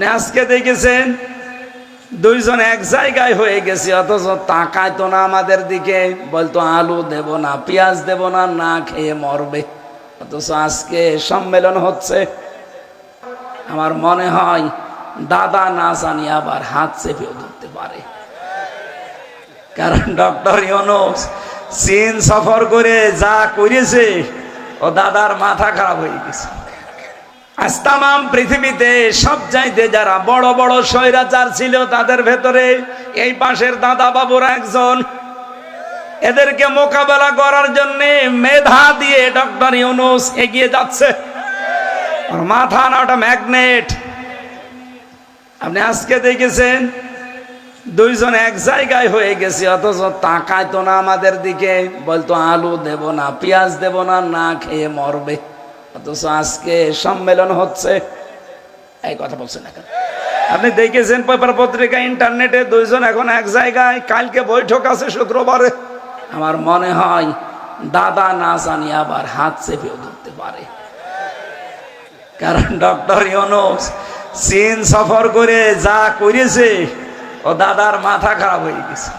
আপনি আজকে দেখেছেন, দুইজন এক জায়গায় হয়ে গেছে, অথচ তাকায় তো না আমাদের দিকে। বলতো, আলু দেব না, পেঁয়াজ দেব না না খেয়ে মরবে। অথচ আজকে সম্মেলন হচ্ছে। আমার মনে হয়, দাদা না জানি আবার হাত চেপেও ধরতে পারে। কারণ ডক্টর ইউনুস চীন সফর করে যা করেছে, ও দাদার মাথা খারাপ হয়ে গেছে। আজ তামাম পৃথিবীতে সব চাইতে যারা বড় বড় স্বৈরাচার ছিল তাদের ভেতরে এই পাশের দাদা বাবুর একজন। এদেরকে মোকাবেলা করার জন্য মেধা দিয়ে ডক্টর ইউনুস এগিয়ে যাচ্ছে। মাথা না ওটা ম্যাগনেট। আপনি আজকে দেখেছেন? দুইজন এক জায়গায় হয়ে গেছে, অথচ তাকায় তো না আমাদের দিকে। বলতো, আলু দেব না, পেঁয়াজ দেব না না খেয়ে মরবে। অথচ আজকে সম্মেলন হচ্ছে। এই কথা বলছেন এখন আপনি দেখেছেন পেপার পত্রিকা, ইন্টারনেটে দুইজন এখন এক জায়গায়, কালকে বৈঠক আছে শুক্রবারে। আমার মনে হয় দাদা না জানি আবার হাত চেপেও ধরতে পারে। কারণ ডক্টর ইউনুস চীন সফর করে যা করেছে, ও দাদার মাথা খারাপ হয়ে গেছে।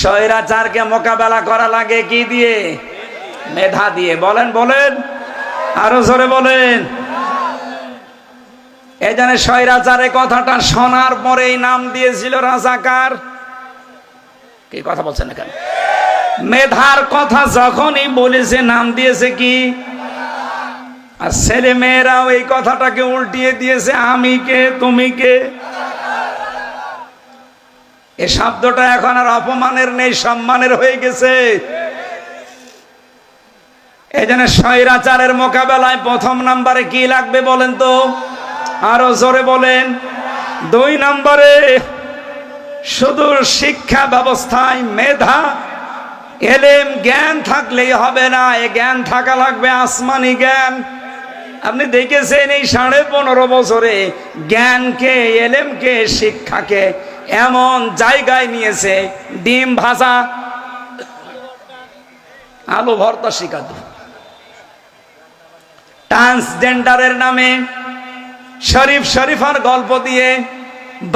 স্বৈরাচারকে মোকাবেলা করা লাগে কি দিয়ে? মেধা দিয়ে। বলেন বলেন। আরও জোরে বলেন। এই জন্য স্বৈরাচারের কথাটা শোনার পরেই নাম দিয়েছিল রাজাকার। কি কথা বলছেন এখানে? মেধার কথা যখনই বলেছে, নাম দিয়েছে কি? আর ছেলে মেয়েরাও এই কথাটাকে উল্টিয়ে দিয়েছে, আমি কে, তুমি কে? এ শব্দটা এখন আর অপমানের নেই, সম্মানের হয়ে গেছে। এই জন্য স্বৈরাচারের মোকাবেলায় প্রথম নাম্বারে কি লাগবে বলেন তো? আরও জোরে বলেন। দুই নম্বরে শুধু শিক্ষা ব্যবস্থায় মেধা, এলেম, জ্ঞান থাকলেই হবে না। এ জ্ঞান থাকা লাগবে আসমানি জ্ঞান। আপনি দেখেছেন এই সাড়ে পনেরো বছরে জ্ঞানকে, এলেমকে, শিক্ষাকে এমন জায়গায় নিয়েছে, ডিম ভাষা আলু ভর্তা শিখাতো ট্রান্সজেন্ডারের নামে শরীফ শরীফার গল্প দিয়ে,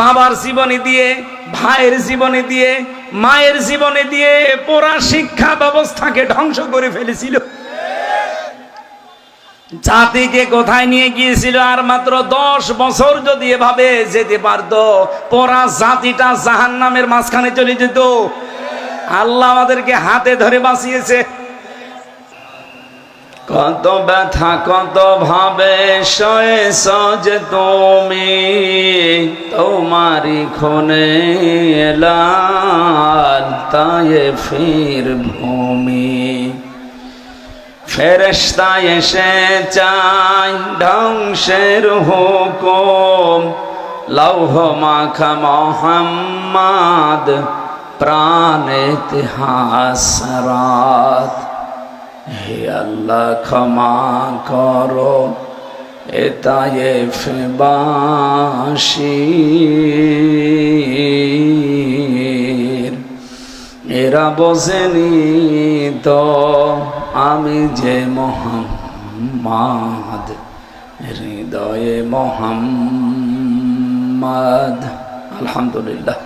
বাবার জীবনী দিয়ে, ভাইয়ের জীবনী দিয়ে, মায়ের জীবনী দিয়ে পুরা শিক্ষা ব্যবস্থাকে ধ্বংস করে ফেলেছিল। জাতিকে কোথায় নিয়ে গিয়েছিল আর মাত্র দশ বছর যদি এভাবে যেতে পারতো, পরা জাতিটা জাহান নামের মাঝখানে চলে যেত। আল্লাহ আমাদেরকে হাতে ধরে বাঁচিয়েছে। কত ব্যথা, কত ভাবে শয়ে সজে তুমি তোমারি খনে লাল তায়ে ফির ভূমি। ফেরেস্তা এসে চাই ধ্বংসের হুকুম, লৌহ মাখা মোহাম্মদ, প্রাণ ইতিহাস রাত। হে আল্লাহ, ক্ষমা করো এতায়ে ফেবাসির এরা বোঝেনি তো আমি যে মোহাম্মদ, হৃদয়ে মোহাম্মদ। আলহামদুলিল্লাহ।